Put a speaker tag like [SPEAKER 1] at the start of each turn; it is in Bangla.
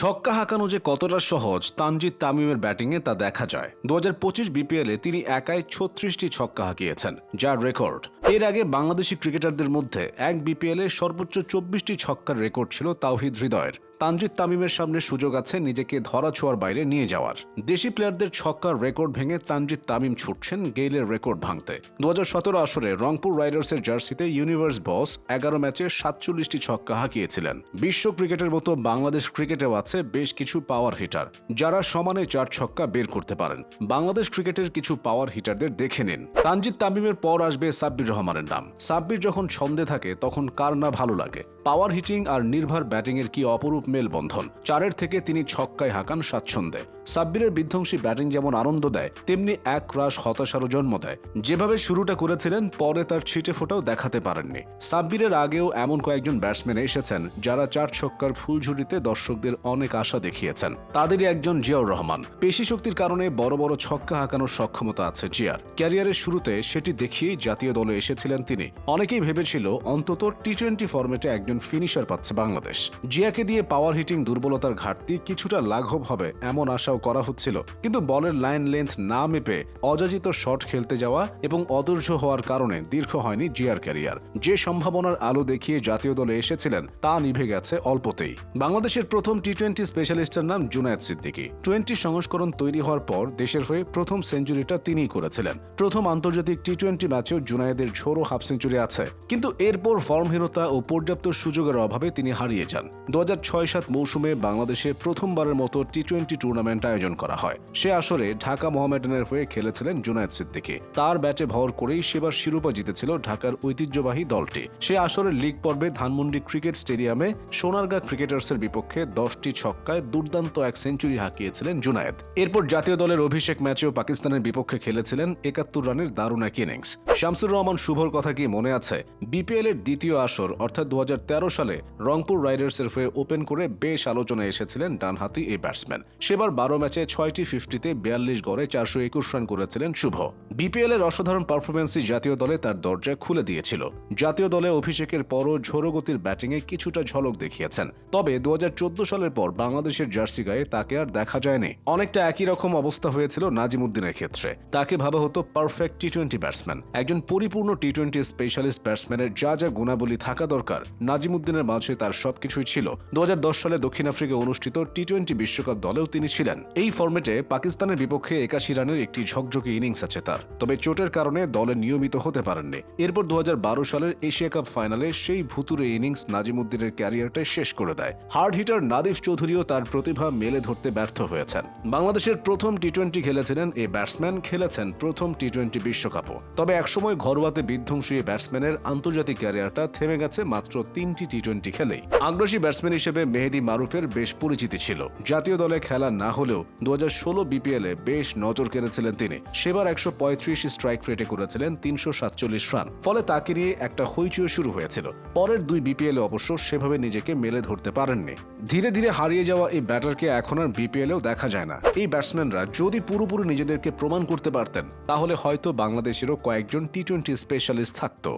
[SPEAKER 1] ছক্কা হাঁকানো যে কতটা সহজ, তানজিদ তামিমের ব্যাটিংয়ে তা দেখা যায়। দু হাজার পঁচিশ বিপিএলে তিনি একাই ছত্রিশটি ছক্কা হাঁকিয়েছেন, যার রেকর্ড। এর আগে বাংলাদেশি ক্রিকেটারদের মধ্যে এক বিপিএলে সর্বোচ্চ চব্বিশটি ছক্কার রেকর্ড ছিল তাওহিদ হৃদয়ের। তানজিদ তামিমের সামনে সুযোগ আছে নিজেকে ধরা ছোঁয়ার বাইরে নিয়ে যাওয়ার। দেশি প্লেয়ারদের ছক্কার রেকর্ড ভেঙে তানজিদ তামিম ছুটছেন গেইলের রেকর্ড ভাঙতে। দু হাজার সতেরো আসরে রংপুর রাইডার্সের জার্সিতে ইউনিভার্স বস এগারো ম্যাচে সাতচল্লিশটি ছক্কা হাঁকিয়েছিলেন। বিশ্ব ক্রিকেটের মতো বাংলাদেশ ক্রিকেটেও আছে বেশ কিছু পাওয়ার হিটার যারা সমানে চার ছক্কা বের করতে পারেন। বাংলাদেশ ক্রিকেটের কিছু পাওয়ার হিটারদের দেখে নিন। তানজিদ তামিমের পর আসবে সাব্বির রহমানের নাম। সাব্বির যখন ছন্দে থাকে, তখন কার না ভালো লাগে? পাওয়ার হিটিং আর নির্ভর ব্যাটিংয়ের কি অপরূপ মেলবন্ধন? চারের থেকে তিনি ছক্কায় হাঁকান স্বাচ্ছন্দ্যে। সাব্বিরের বিধ্বংসী ব্যাটিং যেমন আনন্দ দেয়, তেমনি এক রাশ হতাশারও জন্ম দেয়। যেভাবে শুরুটা করেছিলেন, পরে তার ছিটে ফোটাও দেখাতে পারেননি। সাব্বিরের আগেও এমন কয়েকজন ব্যাটসম্যান এসেছেন, যারা চার ছক্কার ফুলঝুরিতে দর্শকদের অনেক আশা দেখিয়েছেন। তাদেরই একজন জিয়াউর রহমান। পেশি শক্তির কারণে বড় বড় ছক্কা হাঁকানোর সক্ষমতা আছে জিয়ার। ক্যারিয়ারের শুরুতে সেটি দেখিয়েই জাতীয় দলে এসেছিলেন তিনি। অনেকেই ভেবেছিল, অন্তত টি টোয়েন্টি ফর্মেটে একজন ফিনিশার পাচ্ছে বাংলাদেশ। জিয়াকে দিয়ে পাওয়ার হিটিং দুর্বলতার ঘাটতি কিছুটা লাঘব হবে, এমন আশাও করা হচ্ছিল, কিন্তু বলের লাইন লেন্থ না মেপে অযাচিত শট খেলতে যাওয়া এবং অদর্য হওয়ার কারণে দীর্ঘ হয়নি জিয়ার ক্যারিয়ার। যে সম্ভাবনার আলো দেখিয়ে জাতীয় দলে এসেছিলেন, তা নিভে গেছে অল্পতেই। বাংলাদেশের প্রথম টি টোয়েন্টি স্পেশালিস্টের নাম জুনায়েদ সিদ্দিকী। টোয়েন্টি সংস্করণ তৈরি হওয়ার পর দেশের হয়ে প্রথম সেঞ্চুরিটা তিনিই করেছিলেন। প্রথম আন্তর্জাতিক টি টোয়েন্টি ম্যাচেও জুনায়েদের ঝোড়ো হাফ সেঞ্চুরি আছে, কিন্তু এরপর ফর্মহীনতা ও পর্যাপ্ত সুযোগের অভাবে তিনি হারিয়ে যান। দু হাজার ছয় সাত মৌসুমে বাংলাদেশে প্রথমবারের মতো টি টোয়েন্টি টুর্নামেন্ট আয়োজন করা হয়। সে আসরে ঢাকা মোহামেডানের হয়ে খেলেছিলেন জুনায়েদ সিদ্দিকী। তার ব্যাটে ভর করেই সেবার শিরোপা জিতেছিল ঢাকার ঐতিহ্যবাহী দলটি। সে আসরের লিগ পর্বে ধানমন্ডি ক্রিকেট স্টেডিয়ামে সোনারগাঁ ক্রিকেটার্সের বিপক্ষে দশটি ছক্কায় দুর্দান্ত এক সেঞ্চুরি হাঁকিয়েছিলেন জুনায়েদ। এরপর জাতীয় দলের অভিষেক ম্যাচেও পাকিস্তানের বিপক্ষে খেলেছিলেন একাত্তর রানের দারুণ এক ইনিংস। শামসুর রহমান শুভর কথা কি মনে আছে? বিপিএল এর দ্বিতীয় আসর, অর্থাৎ দু হাজার তেরো সালে রংপুর রাইডার্সের হয়ে ওপেন করে বেশ আলোচনায় এসেছিলেন ডানহাতি এই ব্যাটসম্যান। সেবার বারো ম্যাচে ছয়টি ফিফটিতে বিয়াল্লিশ গড়ে চারশো একুশ রান করেছিলেন শুভ। বিপিএল এর অসাধারণ পারফরমেন্সই জাতীয় দলে তার দরজা খুলে দিয়েছিল। জাতীয় দলে অভিষেকের পরও ঝোড়ো গতির ব্যাটিংয়ে কিছুটা ঝলক দেখিয়েছেন। তবে দু হাজার চোদ্দ সালের পর বাংলাদেশের জার্সি গায়ে তাকে আর দেখা যায়নি। অনেকটা একই রকম অবস্থা হয়েছিল নাজিমুদ্দিনের ক্ষেত্রে। তাকে ভাবা হতো পারফেক্ট টি টোয়েন্টি ব্যাটসম্যান। একজন পরিপূর্ণ টি টোয়েন্টি স্পেশালিস্ট ব্যাটসম্যানের যা যা গুণাবলী থাকা দরকার, নাজিমুদ্দিনের মাঝে তার সবকিছুই ছিল। দু হাজার দশ সালে দক্ষিণ আফ্রিকা অনুষ্ঠিত টি টোয়েন্টি বিশ্বকাপ দলেও তিনি ছিলেন। এই ফর্মেটে পাকিস্তানের বিপক্ষে একাশি রানের একটি ঝকঝকে ইনিংস আছে তার। তবে চোটের কারণে দলে নিয়মিত হতে পারেননি। এরপর দু হাজার বারো সালের এশিয়া কাপ ফাইনালে সেই ভুতুরে ইনিংস নাজিমুদ্দিনের ক্যারিয়ারটা শেষ করে দেয়। হার্ড হিটার নাদিফ চৌধুরীও তার প্রতিভা মেলে ধরতে ব্যর্থ হয়েছেন। বাংলাদেশের প্রথম টি টোয়েন্টি খেলেছিলেন এই ব্যাটসম্যান, খেলেছেন প্রথম টি টোয়েন্টি বিশ্বকাপও। তবে একসময় ঘরোয়াতে বিধ্বংসী ব্যাটসম্যানের আন্তর্জাতিক ক্যারিয়ারটা থেমে গেছে মাত্র তিনটি টি টোয়েন্টি খেলেই। আগ্রাসী ব্যাটসম্যান হিসেবে মেহেদি মারুফের বেশ পরিচিতি ছিল। জাতীয় দলে খেলা না হলেও দু হাজার ষোলো বিপিএলে বেশ নজর কেড়েছিলেন তিনি। সেবার একশো পঁয়ত্রিশ স্ট্রাইক রেটে করেছিলেন তিনশো সাতচল্লিশ রান ফলে তাকে নিয়ে একটা হইচই শুরু হয়েছিল। পরের দুই বিপিএলে অবশ্য সেভাবে নিজেকে মেলে ধরতে পারেননি। ধীরে ধীরে হারিয়ে যাওয়া এই ব্যাটারকে এখন আর বিপিএলেও দেখা যায় না। এই ব্যাটসম্যানরা যদি পুরোপুরি নিজেদেরকে প্রমাণ করতে পারতেন, তাহলে হয়তো বাংলাদেশেরও কয়েকজন টি টোয়েন্টি স্পেশালিস্ট থাকতো।